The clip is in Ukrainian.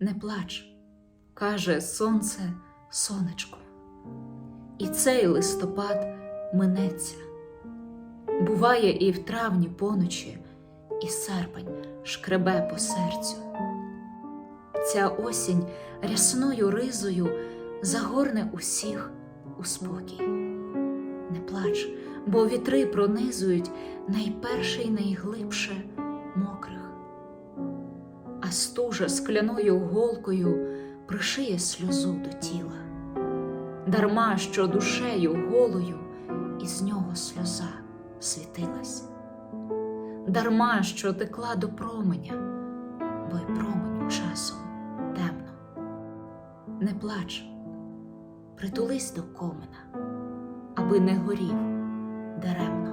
Не плач, каже сонце сонечко. І цей листопад минеться. Буває і в травні поночі, і серпень шкребе по серцю. Ця осінь рясною ризою загорне усіх у спокій. Не плач, бо вітри пронизують найперше й найглибше стужа скляною голкою пришиє сльозу до тіла, дарма що душею голою із нього сльоза світилась, дарма що текла до променя, бо й променю часом темно. Не плач, притулись до комина, аби не горів даремно.